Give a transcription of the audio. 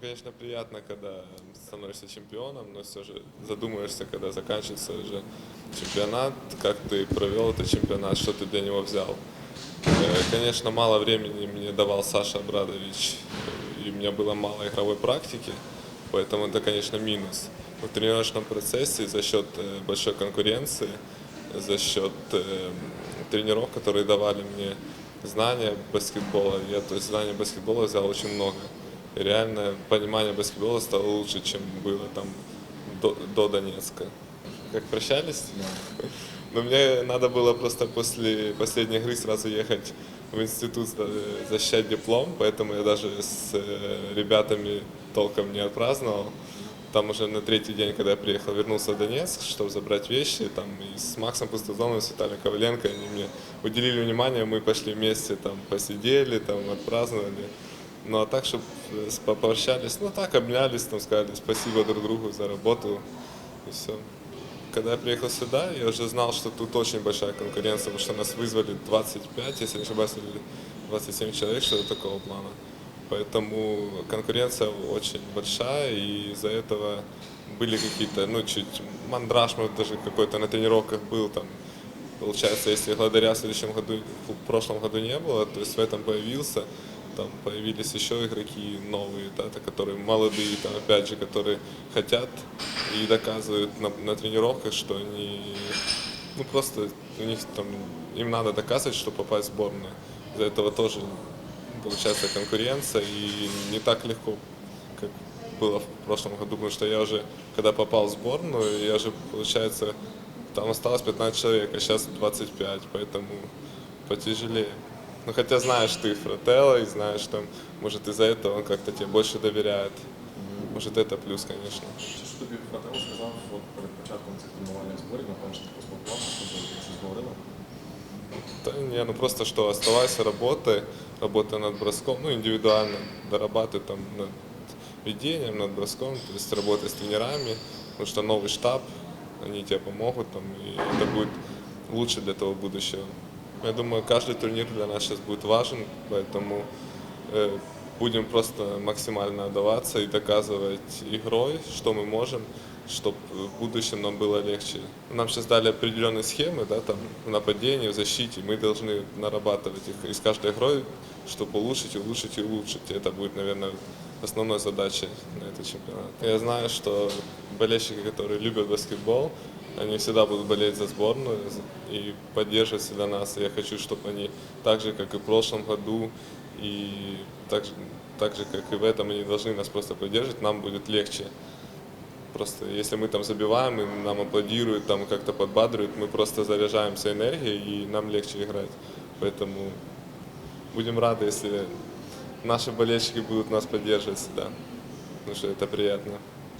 Конечно, приятно, когда становишься чемпионом, но все же задумаешься, когда заканчивается уже чемпионат, как ты провел этот чемпионат, что ты для него взял. Э, Конечно, мало времени мне давал Саша Абрадович, э, и у меня было мало игровой практики, поэтому это, конечно, минус. В тренировочном процессе за счет э, большой конкуренции, за счет тренеров, которые давали мне знания баскетбола, я то есть знания баскетбола взял очень много. И реально понимание баскетбола стало лучше, чем было там до, до Донецка. Как прощались? Но мне надо было просто после последней игры сразу ехать в институт э, защищать диплом, поэтому я даже с э, ребятами толком не отпраздновал. Там уже на третий день, когда я приехал, вернулся в Донецк, чтобы забрать вещи, там и с Максом Пустозоновым, с Виталием Коваленко, они мне уделили внимание, мы пошли вместе, там посидели, там отпраздновали. Ну а так, чтобы попрощались, ну так, обнялись, там сказали спасибо друг другу за работу и все. Когда я приехал сюда, я уже знал, что тут очень большая конкуренция, потому что нас вызвали 25, если не ошибаюсь, или 27 человек, что-то такого плана. Поэтому конкуренция очень большая, и из-за этого были какие-то, ну, чуть мандраж, может, даже какой-то на тренировках был там. Получается, если Гладаря в следующем году, в прошлом году не было, то есть в этом появился, там появились еще игроки новые, да, то, которые молодые, там, опять же, которые хотят и доказывают на, на тренировках, что они, ну, просто у них там, им надо доказывать, чтобы попасть в сборную. Из-за этого тоже получается конкуренция и не так легко, как было в прошлом году, потому что я уже, когда попал в сборную, я же, получается, там осталось 15 человек, а сейчас 25, поэтому потяжелее. Ну, хотя знаешь ты Фрателло и знаешь, там, может, из-за этого он как-то тебе больше доверяет. Может, это плюс, конечно. Що тобі Фрателло сказав от перед початком цих тренувань в зборі, напевно, що ти поспілкувався, що ви щось говорили? Да не, ну просто что, оставайся, работай, работай над броском, ну, индивидуально, дорабатывай там над ведением, над броском, то есть работай с тренерами, потому что новый штаб, они тебе помогут, там, и это будет лучше для того будущего. Я думаю, каждый турнир для нас сейчас будет важен, поэтому э, будем просто максимально отдаваться и доказывать игрой, что мы можем, чтобы в будущем нам было легче. Нам сейчас дали определенные схемы, да, там, в нападении, в защите, мы должны нарабатывать их и с каждой игрой, чтобы улучшить, улучшить и улучшить. Это будет, наверное, основной задачей на этот чемпионат. Я знаю, что болельщики, которые любят баскетбол, они всегда будут болеть за сборную и поддерживать всегда нас. И я хочу, чтобы они так же, как и в прошлом году, и так так же, как и в этом, они должны нас просто поддерживать, нам будет легче. Просто если мы там забиваем, и нам аплодируют, там как-то подбадривают, мы просто заряжаемся энергией, и нам легче играть. Поэтому будем рады, если наши болельщики будут нас поддерживать всегда, потому что это приятно.